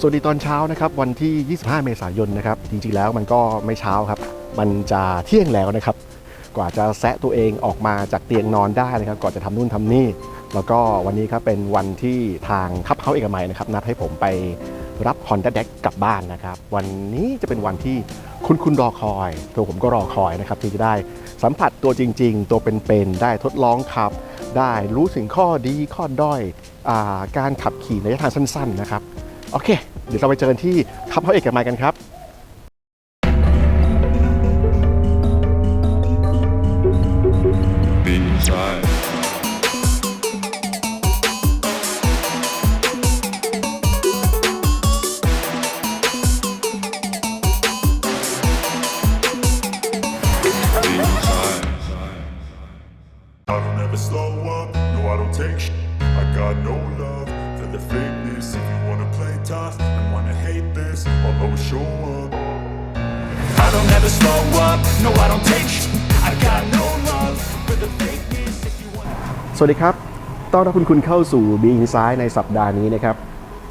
สวัสดีตอนเช้านะครับวันที่ 25 เมษายนนะครับจริงๆแล้วมันก็ไม่เช้าครับ มันจะเที่ยงแล้วนะครับ กว่าจะแซะตัวเองออกมาจากเตียงนอนได้นะครับก่อนจะทำนู่นทำนี่ แล้วก็วันนี้ครับเป็นวันที่ทางคับเขาเอกมัยนะครับนัดให้ผมไปรับ Honda d e c กลับบ้านนะครับ วันนี้จะเป็นวันที่คุณคุณรอคอยตัวผมก็รอคอยนะครับที่จะได้สัมผัสตัวจริง ๆ ตัวเป็นๆได้ทดลองขับ ได้รู้ถึงข้อดีข้อด้อยอาการขับขี่ในระยะทางสั้น ๆ นะครับ โอเค เดี๋ยวเราไปเจอกันที่ทับเขาเอกมัยกันครับ วัสดีครับต้อนรับคุณคุณเข้าสู่ Be Inside ในสัปดาห์นี้นะครับ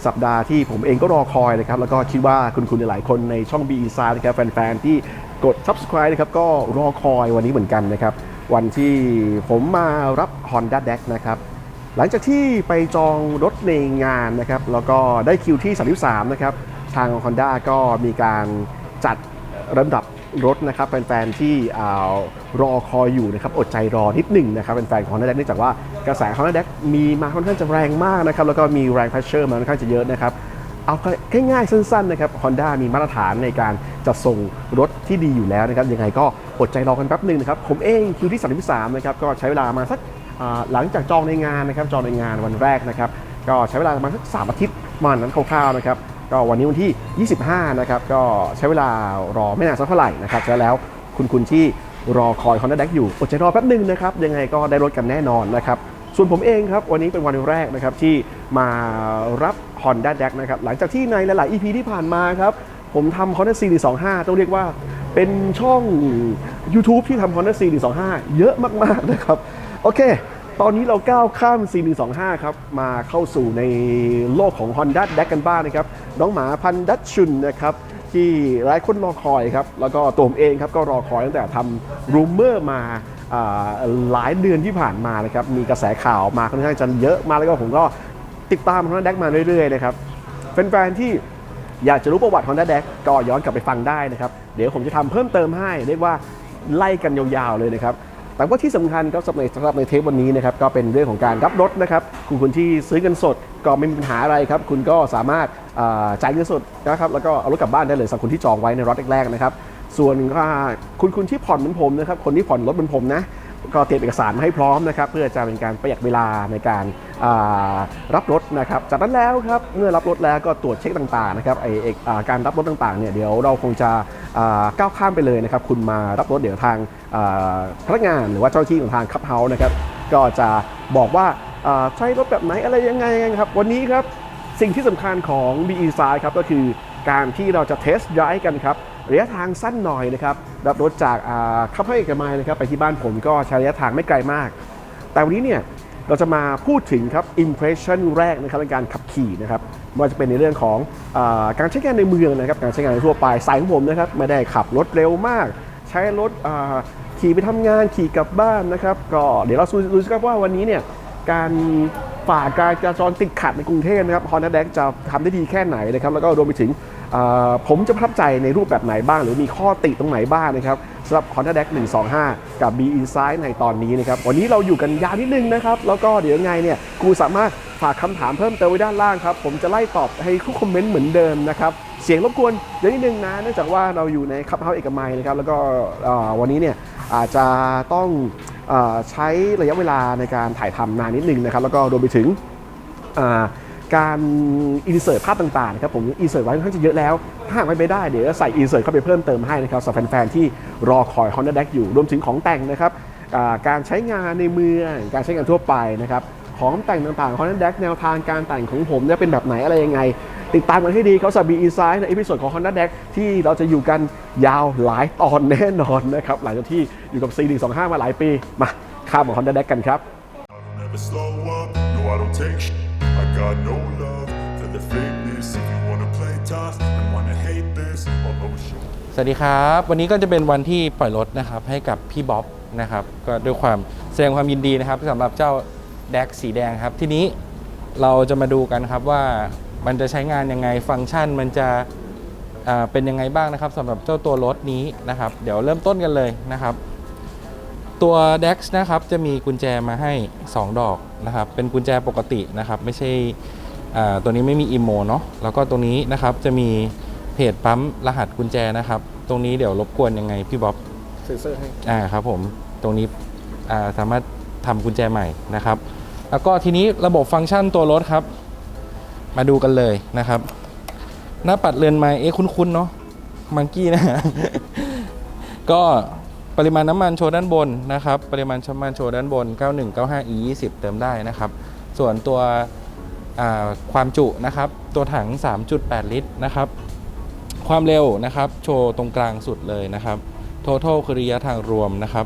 สัปดาห์ที่ผมเองก็รอคอยนะครับ แล้วก็คิดว่าคุณคุณหลายคนในช่อง Be Inside นะครับแฟนๆ ที่กด Subscribe นะครับก็รอคอยวันนี้เหมือนกันนะครับ วันที่ผมมารับ Honda d e c นะครับ หลังจากที่ไปจองรถในงานนะครับ แล้วก็ได้คิวที่ 33 นะครับ ทาง Honda ก็มีการจัดลำดับ รถนะครับแฟนๆที่อารอคอยอยู่นะครับอดใจรอนิดหนึ่งนะครับแฟนๆของ Honda d e c เนื่องจากว่ากระแส Honda d e c มีมาค่อนข้างจะแรงมากนะครับแล้วก็มีแรง pressure มาค่อนข้างจะเยอะนะครับเอาง่ายๆสั้นๆนะครับ Honda มีมาตรฐานในการจัดส่งรถที่ดีอยู่แล้วนะครับยังไงก็อดใจรอกันแป๊บหนึ่งนะครับผมเองคิวที่33นะครับก็ใช้เวลามาสักหลังจากจองในงานนะครับจองในงานวันแรกนะครับก็ใช้เวลาประมาณสักสามอาทิตย์ประมาณนั้นคร่าวๆนะครับ ก็วันนี้วันที่ 25 นะครับ ก็ใช้เวลารอไม่นานสักเท่าไหร่นะครับแล้วแล้วคุณคุณที่รอคอย Honda d e c อยู่อดใจรอแป๊บหนึ่งนะครับ ยังไงก็ได้รถกันแน่นอนนะครับ ส่วนผมเองครับ วันนี้เป็นวันแรกนะครับที่มารับ Honda d e c นะครับ หลังจากที่ในหลาย ๆ EP ที่ผ่านมาครับ ผมทำ Honda Series 25 ต้องเรียกว่าเป็นช่อง YouTube ที่ทำ Honda Series 25 เยอะมาก ๆ นะครับ โอเค ตอนนี้เราก้าวข้าม C125 ครับ มาเข้าสู่ในโลกของ Honda d e c กันบ้างนะครับ น้องหมาพันธุ์ดัชชุนนะครับ ที่หลายคนรอคอยครับ แล้วก็ตัวผมเองครับ ก็รอคอยตั้งแต่ทำรูมเมอร์มาหลายเดือนที่ผ่านมานะครับ มีกระแสข่าวมาค่อนข้างจะเยอะมากแล้วก็ผมก็ติดตาม Honda d e c มาเรื่อยๆนะครับแฟนๆที่อยากจะรู้ประวัติ Honda d e c ก็ย้อนกลับไปฟังได้นะครับ เดี๋ยวผมจะทำเพิ่มเติมให้เรียกว่าไล่กันยาวๆเลยนะครับ แต่ว่าที่สำคัญก็สำหรับในสำหรับในเทปวันนี้นะครับก็เป็นเรื่องของการรับรถนะครับคุณคนที่ซื้อเงินสดก็ไม่มีปัญหาอะไรครับ คุณก็สามารถาจ่ายเงินสดนะครับแล้วก็เอารถกลับบ้านได้เลยสำหรับคนที่จองไว้ในรถแรกๆนะครับส่วนคุณคุณที่ผ่อนเหมือนผมนะครับคนที่ผ่อนรถเหมือนผมนะ ก็เตรียมเอกสารมาให้พร้อมนะครับเพื่อจะเป็นการประหยัดเวลาในการารับรถนะครับจากนั้นแล้วครับเมื่อรับรถแล้วก็ตรวจเช็คต่างๆนะครับไอเอกอ่าการรับรถต่างๆเนี่ยเดี๋ยวเราคงจะก้าวข้ามไปเลยนะครับคุณมารับรถเดี๋ยวทางาพนักงานหรือว่าเจ้าหน้าที่ของทางคับเฮาส์นะครับก็จะบอกว่าาใช้รถแบบไหนอะไรยังไงครับวันนี้ครับสิ่งที่สำคัญของ BE s i ครับก็คือการที่เราจะเทสไดรฟ์กันครับ ระยะทางสั้นหน่อยนะครับรับรถจากอ่าขับให้เอกมัยนะครับไปที่บ้านผมก็ใช้ระยะทางไม่ไกลมาก แต่วันนี้เนี่ยเราจะมาพูดถึงครับ impression แรกนะครับในการขับขี่นะครับไม่ว่าจะเป็นในเรื่องของอการใช้งานในเมืองนะครับการใช้งานทั่วไปสายของผมนะครับไม่ได้ขับรถเร็วมาก ใช้รถขี่ไปทำงานขี่กลับบ้านนะครับก็เดี๋ยวเราดูสิครับว่าวันนี้เนี่ยการฝ่าการจราจรติดขัดในกรุงเทพนะครับ Honda d e c จะทำได้ดีแค่ไหนนะครับแล้วก็รวมไปถึง ผมจะประทับใจในรูปแบบไหนบ้าง หรือมีข้อติตรงไหนบ้างนะครับสำหรับ Honda d e c 125 กับ B Insight ในตอนนี้นะครับ วันนี้เราอยู่กันยาวนิดนึงนะครับ แล้วก็เดี๋ยวไงเนี่ยกูสามารถฝากคำถามเพิ่มเติมไว้ด้านล่างครับ ผมจะไล่ตอบให้ทุกคอมเมนต์เหมือนเดิมนะครับ เสียงรบกวนเยอะนิดนึงนะเนื่องจากว่าเราอยู่ในคับเฮาเอกมัยนะครับ แล้วก็วันนี้เนี่ยอาจจะต้องอใช้ระยะเวลาในการถ่ายทำนานนิดนึงนะครับ แล้วก็รวมไปถึง การอินเสิร์ตภาพต่างๆนะครับผมอินเสิร์ตไว้ค่อนข้างจะเยอะแล้ว ถ้าหากไม่ได้เดี๋ยวใส่อินเสิร์ตเข้าไปเพิ่มเติมให้นะครับสำหรับแฟนๆที่รอคอย Honda d e c อยู่รวมถึงของแต่งนะครับการใช้งานในเมืองการใช้งานทั่วไปนะครับของแต่งต่างๆ Honda d e c แนวทางการแต่งของผมเนี่ยเป็นแบบไหนอะไรยังไง ติดตามกันให้ดีเขาสับบีอินไซด์ในอีพิโซดของ Honda d e c ที่เราจะอยู่กันยาวหลายตอนแน่นอนนะครับหลังจากที่อยู่กับ CD25 มาหลายปีมาข้ามของ Honda d e c กันครับ got no love for the fakeness. If you wanna play tough and wanna hate this, I'll always show. สวัสดีครับ วันนี้ก็จะเป็นวันที่ปล่อยรถนะครับให้กับพี่บ๊อบนะครับก็ด้วยความแสดงความยินดีนะครับสำหรับเจ้าแดกสีแดงครับ ทีนี้เราจะมาดูกันครับว่ามันจะใช้งานยังไงฟังก์ชันมันจะอ่าเป็นยังไงบ้างนะครับสำหรับเจ้าตัวรถนี้นะครับ เดี๋ยวเริ่มต้นกันเลยนะครับ ตัว DEX นะครับจะมีกุญแจมาให้ 2 ดอก นะครับเป็นกุญแจปกตินะครับไม่ใช่อ่าตัวนี้ไม่มีอิโมเนาะแล้วก็ตรงนี้นะครับจะมีเพจปั๊มรหัสกุญแจนะครับ ตรงนี้เดี๋ยวรบกวนยังไงพี่บ๊อบเซ็นเซอร์ให้อ่าครับผมตรงนี้อ่าสามารถทำกุญแจใหม่นะครับ แล้วก็ทีนี้ระบบฟังก์ชันตัวรถครับ มาดูกันเลยนะครับ หน้าปัดเรือนไม้เอ๊ะคุ้นๆเนาะมังกี้นะก็ ปริมาณน้ำมันโชว์ด้านบนนะครับ ปริมาณน้ำมันโชว์ด้านบน 9195 e 20 เติมได้นะครับ ส่วนตัวความจุนะครับ ตัวถัง 3.8 ลิตรนะครับ ความเร็วนะครับ โชว์ตรงกลางสุดเลยนะครับ total คือระยะทางรวมนะครับ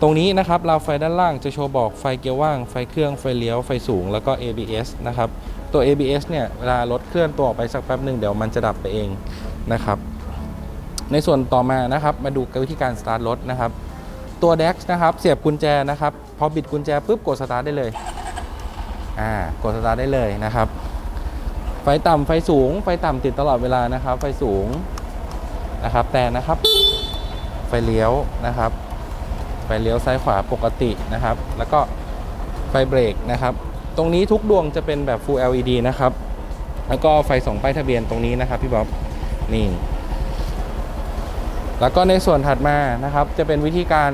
ตรงนี้นะครับราวไฟด้านล่างจะโชว์บอกไฟเกียร์ว่าง ไฟเครื่อง ไฟเลี้ยว ไฟสูง แล้วก็ ABS นะครับ ตัว ABS เนี่ย เวลารถเคลื่อนตัวออกไปสักแป๊บหนึ่งเดี๋ยวมันจะดับไปเองนะครับ ในส่วนต่อมานะครับมาดูวิธีการสตาร์ทรถนะครับ ตัว DEX นะครับเสียบกุญแจนะครับพอบิดกุญแจปุ๊บกดสตาร์ทได้เลยอ่ากดสตาร์ทได้เลยนะครับ ไฟต่ำไฟสูง ไฟต่ำติดตลอดเวลานะครับ ไฟสูงนะครับ แต่นะครับ ไฟเลี้ยวนะครับ ไฟเลี้ยวซ้ายขวาปกตินะครับ แล้วก็ไฟเบรกนะครับ ตรงนี้ทุกดวงจะเป็นแบบ Full LED นะครับ แล้วก็ไฟส่องป้ายทะเบียนตรงนี้นะครับ พี่บ๊อบนี่ แล้วก็ในส่วนถัดมานะครับ จะเป็นวิธีการ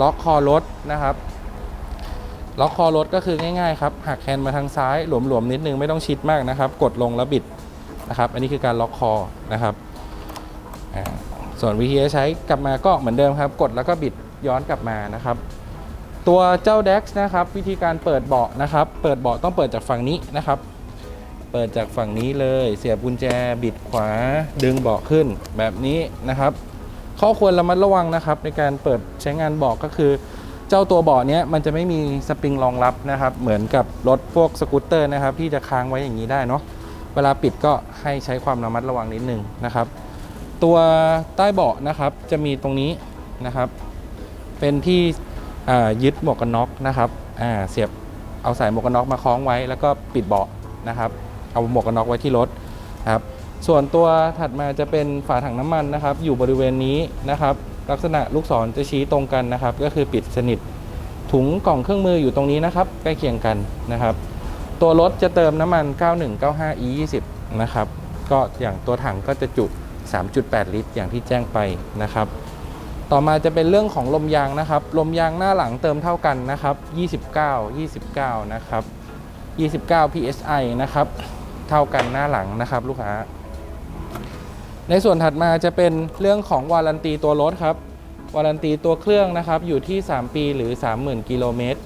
ล็อกคอรถนะครับ ล็อกคอรถก็คือง่ายๆครับหักแฮนด์มาทางซ้ายหลวมๆนิดนึงไม่ต้องชิดมากนะครับ กดลงแล้วบิดนะครับ อันนี้คือการล็อกคอนะครับส่วนวิธีใช้กลับมาก็เหมือนเดิมครับ กดแล้วก็บิดย้อนกลับมานะครับ ตัวเจ้า DEX นะครับ วิธีการเปิดเบาะนะครับ เปิดเบาะต้องเปิดจากฝั่งนี้นะครับ เปิดจากฝั่งนี้เลย เสียบกุญแจบิดขวาดึงเบาะขึ้นแบบนี้นะครับ ข้อควรระมัดระวังนะครับในการเปิดใช้งานเบาะก็คือ เจ้าตัวเบาะเนี้ยมันจะไม่มีสปริงรองรับนะครับ เหมือนกับรถพวกสกูตเตอร์นะครับที่จะค้างไว้อย่างนี้ได้เนาะเวลาปิดก็ให้ใช้ความระมัดระวังนิดนึงนะครับ ตัวใต้เบาะนะครับจะมีตรงนี้นะครับ เป็นที่ยึดหมวกกันน็อกนะครับเสียบเอาสายหมวกกันน็อกมาคล้องไว้ แล้วก็ปิดเบาะนะครับ เอาหมวกกันน็อกไว้ที่รถครับ ส่วนตัวถัดมาจะเป็นฝาถังน้ำมันนะครับ อยู่บริเวณนี้นะครับ ลักษณะลูกศรจะชี้ตรงกันนะครับ ก็คือปิดสนิท ถุงกล่องเครื่องมืออยู่ตรงนี้นะครับ ใกล้เคียงกันนะครับ ตัวรถจะเติมน้ำมัน 9195 e 20นะครับ ก็อย่างตัวถังก็จะจุ 3.8 ลิตร อย่างที่แจ้งไปนะครับ ต่อมาจะเป็นเรื่องของลมยางนะครับ ลมยางหน้าหลังเติมเท่ากันนะครับ29 29 นะครับ 29 psi นะครับ เท่ากันหน้าหลังนะครับ ลูกค้า ในส่วนถัดมาจะเป็นเรื่องของวารันตีตัวรถครับ วารันตีตัวเครื่องนะครับอยู่ที่ 3 ปีหรือ 30,000 กิโลเมตร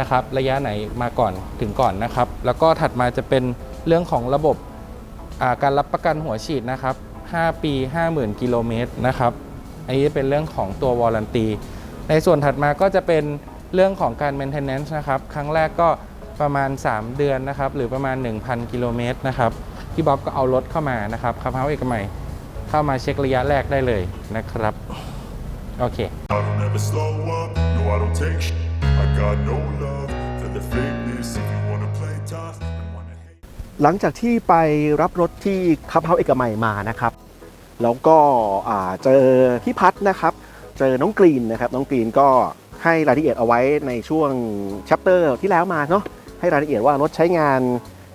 นะครับระยะไหนมาก่อนถึงก่อนนะครับ แล้วก็ถัดมาจะเป็นเรื่องของระบบาการรับประกันหัวฉีดนะครับ 5 ปี 50,000 กิโลเมตรนะครับ อันนี้เป็นเรื่องของตัววารันตี ในส่วนถัดมาก็จะเป็นเรื่องของการ maintenance นะครับ ครั้งแรกก็ประมาณ 3 เดือนนะครับ หรือประมาณ 1,000 กิโลเมตรนะครับ พี่บ๊อบก็เอารถเข้ามานะครับขับเฮาเอกมัย เข้ามาเช็คระยะแรกได้เลยนะครับ โอเค I don't ever slow up, no I don't take sh- I got no love for the fakeness. If you wanna play tough and wanna hate. หลังจากที่ไปรับรถที่คับเฮาเอกมัยมานะครับ แล้วก็อ่าเจอพี่พัฒนะครับ เจอน้องกรีนนะครับ น้องกรีนก็ให้รายละเอียดเอาไว้ในช่วงชัปเตอร์ที่แล้วมาเนาะให้รายละเอียดว่ารถใช้งาน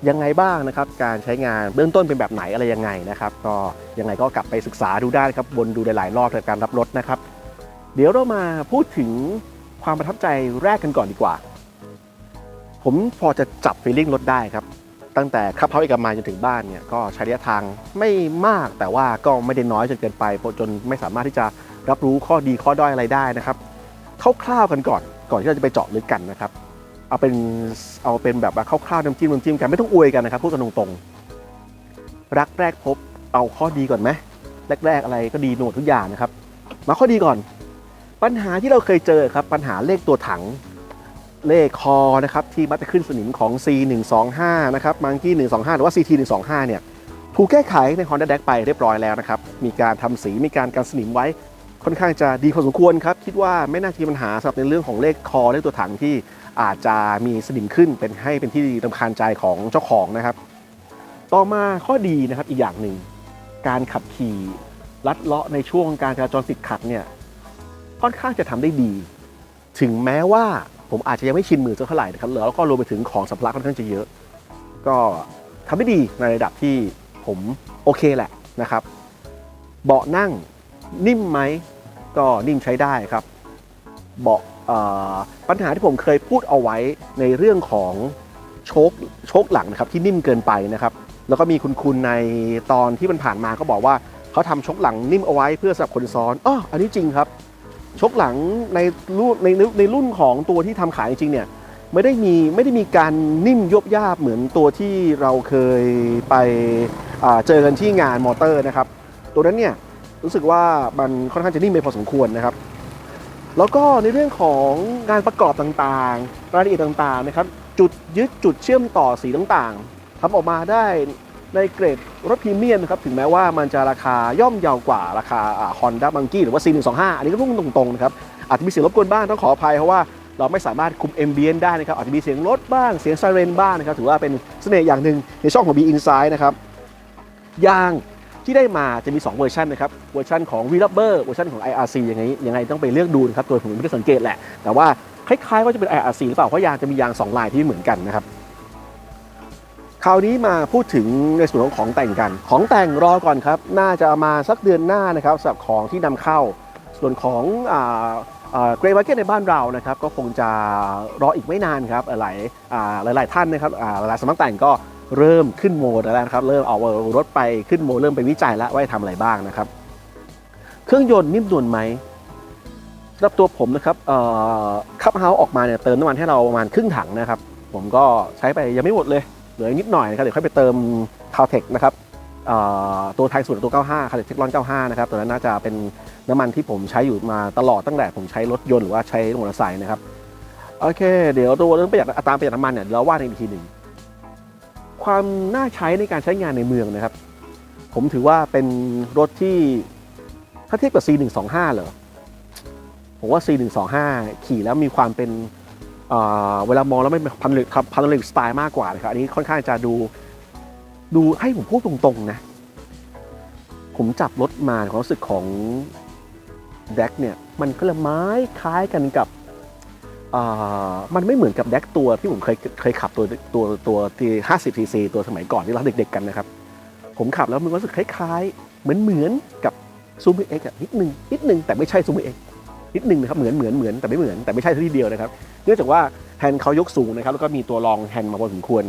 ยังไงบ้างนะครับ การใช้งานเบื้องต้นเป็นแบบไหนอะไรยังไงนะครับ ก็ยังไงก็กลับไปศึกษาดูได้ครับวนดูหลายๆรอบในการรับรถนะครับ เดี๋ยวเรามาพูดถึงความประทับใจแรกกันก่อนดีกว่า ผมพอจะจับฟีลลิ่งรถได้ครับ ตั้งแต่ขับเฮาเอกมัยจนถึงบ้านเนี่ยก็ใช้ระยะทางไม่มากแต่ว่าก็ไม่ได้น้อยจนเกินไปจนไม่สามารถที่จะรับรู้ข้อดีข้อด้อยอะไรได้นะครับคร่าวๆกันก่อนก่อนที่เราจะไปเจาะลึกกันนะครับ เอาเป็นเอาเป็นแบบว่าคร่าวๆน้ำจิ้มน้ำจิ้มกันไม่ต้องอวยกันนะครับพูดกันตรงๆรักแรกพบเอาข้อดีก่อนไหมแรกๆอะไรก็ดีหนวดทุกอย่างนะครับ มาข้อดีก่อน ปัญหาที่เราเคยเจอครับ ปัญหาเลขตัวถังเลขคอนะครับที่มักจะขึ้นสนิมของ C125 นะครับมังกี้125 หรือว่า CT125 เนี่ยถูกแก้ไขใน Honda d e c ไปเรียบร้อยแล้วนะครับ มีการทำสีมีการกันสนิมไว้ค่อนข้างจะดีพอสมควรครับ คิดว่าไม่น่าจะมีปัญหาสำหรับในเรื่องของเลขคอเลขตัวถังที่ อาจจะมีสนิมขึ้นเป็นให้เป็นที่รำคาญใจของเจ้าของนะครับ ต่อมาข้อดีนะครับอีกอย่างหนึ่ง การขับขี่ลัดเลาะในช่วงการจราจรติดขัดเนี่ยค่อนข้างจะทำได้ดี ถึงแม้ว่าผมอาจจะยังไม่ชินมือสักเท่าไหร่นะครับแล้วก็รวมไปถึงของสัมภาระค่อนข้างจะเยอะ ก็ทำได้ดีในระดับที่ผมโอเคแหละนะครับ เบาะนั่งนิ่มไหมก็นิ่มใช้ได้ครับ เบาะ ปัญหาที่ผมเคยพูดเอาไว้ในเรื่องของโชคโชคหลังนะครับที่นิ่มเกินไปนะครับ แล้วก็มีคุณคุณในตอนที่มันผ่านมาก็บอกว่าเขาทำชกหลังนิ่มเอาไว้เพื่อสำหรับคนซ้อนอ๋ออันนี้จริงครับ ชกหลังในรุ่นในในรุ่นของตัวที่ทำขายจริงเนี่ยไม่ได้มีไม่ได้มีการนิ่มยบยาบเหมือนตัวที่เราเคยไปเจอกันที่งานมอเตอร์นะครับ ตัวนั้นเนี่ยรู้สึกว่ามันค่อนข้างจะนิ่มไปพอสมควรนะครับ แล้วก็ในเรื่องของงานประกอบต่างๆ รายละเอียดต่างๆนะครับจุดยึดจุดเชื่อมต่อสีต่างๆทำออกมาได้ในเกรดรถพรีเมียมนะครับถึงแม้ว่ามันจะราคาย่อมเยาวกว่าราคาฮอนด้าบังกี้หรือว่า C125 อันนี้ก็ต้องตรงๆนะครับอาจจะมีเสียงรบกวนบ้างต้องขออภัยเพราะว่าเราไม่สามารถคุม m b n ได้นะครับอาจจะมีเสียงรถบ้างเสียงไซเรนบ้างนะครับถือว่าเป็นเสน่ห์อย่างหนึ่งในช่องของ B Inside นะครับยาง ที่ได้มาจะมี 2 เวอร์ชันนะครับ เวอร์ชันของ v r u b b e r เวอร์ชันของ IRC ยังไงยังไงต้องไปเลือกดูนะครับ ตัวผมไม่ได้สังเกตแหละ แต่ว่าคล้ายๆว่าจะเป็น IRC หรือเปล่า เพราะยางจะมียาง 2 ลายที่เหมือนกันนะครับ คราวนี้มาพูดถึงในส่วนของของแต่งกัน ของแต่งรอก่อนครับ น่าจะามาสักเดือนหน้านะครับสำหรับของที่นำเข้า ส่วนของเกรย์มาร์เก็ตในบ้านเรานะครับก็คงจะรออีกไม่นานครับหลายหลายท่านนะครับหลายสำนักแต่งก็ เริ่มขึ้นโหมดแล้วนะครับ เริ่มเอารถไปขึ้นโหมดเริ่มไปวิจัยแล้วว่าจะทำอะไรบ้างนะครับ เครื่องยนต์นิ่มนวลไหมสำหรับตัวผมนะครับคับเฮาออกมาเนี่ยเติมน้ำมันให้เราประมาณครึ่งถังนะครับ ผมก็ใช้ไปยังไม่หมดเลย เหลือนิดหน่อยนะครับเดี๋ยวค่อยไปเติมคาวเทคนะครับตัวไทยสูตรตัว 95คาเทคเทคลอน 95 นะครับตัวนั้นน่าจะเป็นน้ำมันที่ผมใช้อยู่มาตลอดตั้งแต่ผมใช้รถยนต์หรือว่าใช้มอเตอร์ไซค์นะครับ โอเค เดี๋ยวตัวเรื่องประหยัดอัตราประหยัดน้ำมันเนี่ยเดี๋ยวเราว่าในอีกทีหนึ่ง ความน่าใช้ในการใช้งานในเมืองนะครับ ผมถือว่าเป็นรถที่ถ้าเทียบกับ C125 เหรอผมว่า C125 ขี่แล้วมีความเป็นเเวลามองแล้วไม่พันลยครับพันเลยสไตล์มากกว่านะครับอันนี้ค่อนข้างจะดูดูให้ผมพูดตรงๆนะ ผมจับรถมาความรู้สึกของแดกเนี่ย มันก็ละไม้คล้ายกันกับ มันไม่เหมือนกับแดกตัวที่ผมเคยเคยขับตัวตัวตัวที่50 cc ตัวสมัยก่อนที่เราเด็ก ๆ กันนะครับ ผมขับแล้วมันรู้สึกคล้ายๆ เหมือนเหมือนกับซูมเอ็กนิดนึงนิดนึงแต่ไม่ใช่ซูมเอ็กนิดนึงนะครับเหมือนเหมือนเหมือนแต่ไม่เหมือนแต่ไม่ใช่ทีเดียวนะครับเนื่องจากว่าแฮนด์เขายกสูงนะครับแล้วก็มีตัวรองแฮนด์มาพอสมควร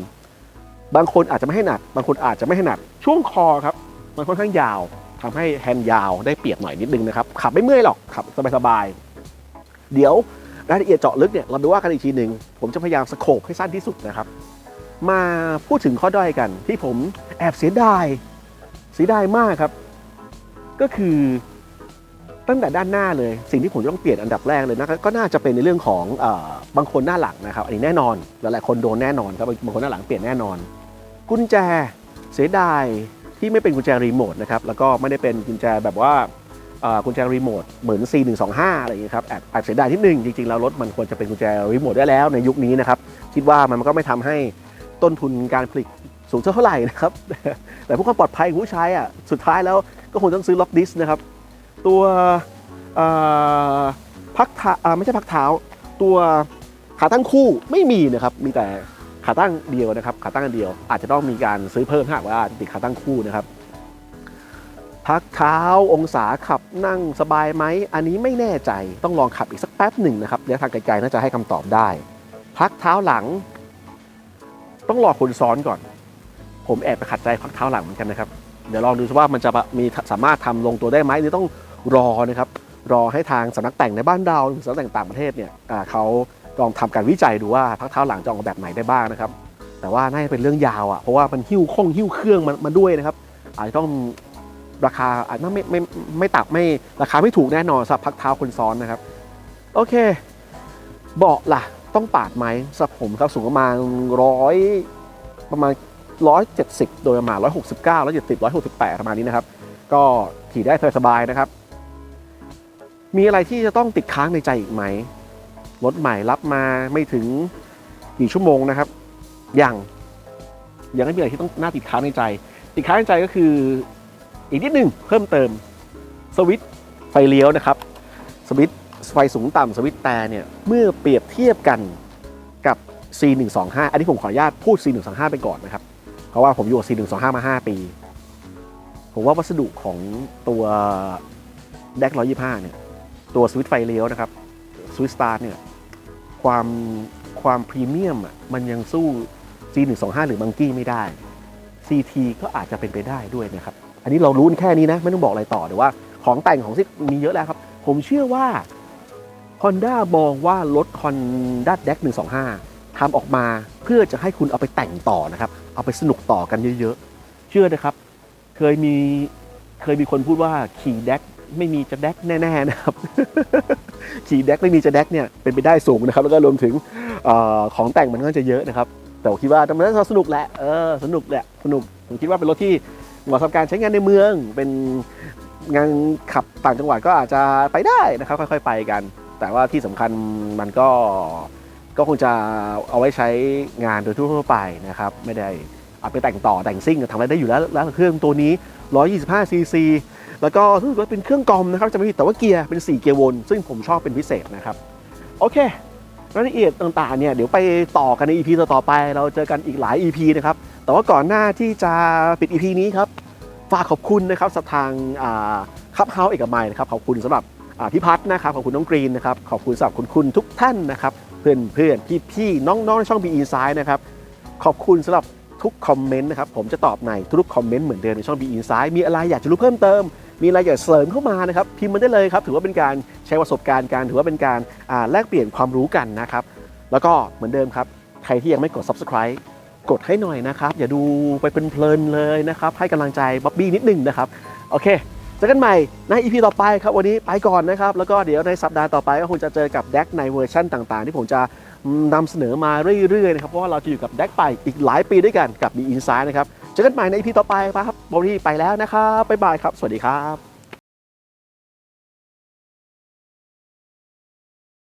บางคนอาจจะไม่ให้หนัก บางคนอาจจะไม่ให้หนักช่วงคอครับมันค่อนข้างยาวทำให้แฮนด์ยาวได้เปรียบหน่อยนิดนึงนะครับขับไม่เมื่อยหรอกขับสบายๆเดี๋ยว รายละเอียดเจาะลึกเนี่ยเราดูว่ากันอีกทีหนึ่งผมจะพยายามสโคปให้สั้นที่สุดนะครับ มาพูดถึงข้อด้อยกันที่ผมแอบเสียดายเสียดายมากครับ ก็คือตั้งแต่ด้านหน้าเลย สิ่งที่ผมต้องเปลี่ยนอันดับแรกเลยนะก็น่าจะเป็นในเรื่องของอบางคนหน้าหลังนะครับ อันนี้แน่นอนหลายๆคนโดนแน่นอนครับบางคนหน้าหลังเปลี่ยนแน่นอน กุญแจเสียดายที่ไม่เป็นกุญแจรีโมทนะครับแล้วก็ไม่ได้เป็นกุญแจแบบว่า กุญแจรีโมทเหมือน C125 อะไรอย่างเงี้ยครับแอบแอบเสียดายที่หนึ่งจริง ๆ แล้วรถมันควรจะเป็นกุญแจรีโมทได้แล้วในยุคนี้นะครับ คิดว่ามันก็ไม่ทำให้ต้นทุนการผลิตสูงเท่าไหร่นะครับ แต่เพื่อความปลอดภัยผู้ใช้อะสุดท้ายแล้วก็คงต้องซื้อล็อกดิสนะครับ ตัวพักเท้าไม่ใช่พักเท้า ตัวขาตั้งคู่ไม่มีนะครับ มีแต่ขาตั้งเดียวนะครับ ขาตั้งอันเดียว อาจจะต้องมีการซื้อเพิ่มหากว่าติดขาตั้งคู่นะครับ พักเท้าองศาขับนั่งสบายไหม อันนี้ไม่แน่ใจต้องลองขับอีกสักแป๊บหนึ่งนะครับระยะทางไกลๆน่าจะให้คำตอบได้ พักเท้าหลัง ต้องรอคนซ้อนก่อน ผมแอบไปขัดใจพักเท้าหลังเหมือนกันนะครับ เดี๋ยวลองดูว่ามันจะมีสามารถทำลงตัวได้ไหมหรือต้องรอนะครับ รอให้ทางสำนักแต่งในบ้านเราหรือสำนักแต่งต่างประเทศเนี่ยเขาลองทำการวิจัยดูว่าพักเท้าหลังจะออกแบบไหนได้บ้างนะครับ แต่ว่าน่าจะเป็นเรื่องยาวอะเพราะว่ามันหิ้วข้องหิ้วเครื่องมามาด้วยนะครับอาจจะต้อง ราคาอาจจะไม่ไม่ไม่ตักไม่ราคาไม่ถูกแน่นอนสำหรับพักเท้าคนซ้อนนะครับ โอเค เบาะล่ะ ต้องปาดไหมสำหรับผมครับสูงประมาณร้อยประมาณ170โดยประมาณ169 170 168ประมาณนี้นะครับ ก็ขี่ได้สบายๆนะครับ มีอะไรที่จะต้องติดค้างในใจอีกไหมรถใหม่รับมาไม่ถึงกี่ชั่วโมงนะครับยังยังไม่มีอะไรที่ต้องน่าติดค้างในใจ ติดค้างในใจก็คือ อีกนิดหนึ่งเพิ่มเติมสวิตไฟเลี้ยวนะครับสวิตไฟสูงต่ำสวิตแต่เนี่ยเมื่อเปรียบเทียบกันกับ C125 อันนี้ผมขออนุญาตพูด C125 ไปก่อนนะครับ เพราะว่าผมอยู่กับ C125 มา 5 ปี ผมว่าวัสดุของตัวแดก125 เนี่ย ตัวสวิตไฟเลี้ยวนะครับสวิตสตาร์ทเนี่ยความความพรีเมียมอะมันยังสู้ G125 หรือมังกี้ไม่ได้ CT ก็อาจจะเป็นไปได้ด้วยนะครับ อันนี้เรารู้แค่นี้นะ ไม่ต้องบอกอะไรต่อแต่ว่า ของแต่งของซิกมีเยอะแล้วครับ ผมเชื่อว่า Honda มองว่ารถ Honda d e c 125ทำออกมาเพื่อจะให้คุณเอาไปแต่งต่อนะครับ เอาไปสนุกต่อกันเยอะๆ เชื่อนะครับ เคยมีเคยมีคนพูดว่าขี่แดกไม่มีจะแดกแน่ๆนะครับ ขี่แดกไม่มีจะแดกเนี่ยเป็นไปได้สูงนะครับ แล้วก็รวมถึงออของแต่งมันก็จะเยอะนะครับ แต่ผมคิดว่ามันน่าสนุกแหละเออสนุกแหละสนุกผมคิดว่าเป็นรถที่ เหมาะสำหรับการใช้งานในเมือง เป็นงานขับต่างจังหวัดก็อาจจะไปได้นะครับ ค่อยๆ ไปกัน แต่ว่าที่สำคัญมันก็ก็คงจะเอาไว้ใช้งานโดยทั่วไปนะครับ ไม่ได้เอาไปแต่งต่อแต่งซิ่งทำอะไรได้อยู่แล้วแล้วเครื่องตัวนี้ 125 ซีซีแล้วก็รู้สึกว่าเป็นเครื่องกลมนะครับจะไม่ผิดแต่ว่าเกียร์เป็น 4 เกียร์วน ซึ่งผมชอบเป็นพิเศษนะครับ โอเครายละเอียดต่างๆเนี่ยเดี๋ยวไปต่อกันใน EP ต่อๆไป เราเจอกันอีกหลาย EP นะครับ แต่ว่าก่อนหน้าที่จะปิด EP นี้ครับฝากขอบคุณนะครับสทางคับเฮาเอกมัยนะครับขอบคุณสำหรับพี่พัฒน์นะครับขอบคุณน้องกรีนนะครับขอบคุณสำหรับคุณคุณทุกท่านนะครับเพื่อนเพื่อนพี่พี่น้องๆในช่อง b ีอีไซด์นะครับขอบคุณสำหรับทุกคอมเมนต์นะครับผมจะตอบในทุกคอมเมนต์เหมือนเดิมในช่อง b ีอีไซด์มีอะไรอยากจะรู้เพิ่มเติม มีอะไรอยากเสริมเข้ามานะครับพิมพ์มาได้เลยครับถือว่าเป็นการใช้ประสบการณ์การถือว่าเป็นการแลกเปลี่ยนความรู้กันนะครับแล้วก็เหมือนเดิมครับใครที่ยังไม่กด subscribe กดให้หน่อยนะครับ อย่าดูไปเพลินๆเลยนะครับ ให้กำลังใจบ๊อบบี้นิดนึงนะครับ โอเคเจอกันใหม่ใน EP ต่อไปครับ วันนี้ไปก่อนนะครับ แล้วก็เดี๋ยวในสัปดาห์ต่อไปก็คงจะเจอกับแดกในเวอร์ชั่นต่างๆ ที่ผมจะนำเสนอมาเรื่อยๆนะครับเพราะว่าเราจะอยู่กับแดกไปอีกหลายปีด้วยกันกับ The Inside นะครับเจอกันใหม่ใน EP ต่อไปครับวันนี้ไปแล้วนะครับบ๊ายบายครับ สวัสดีครับ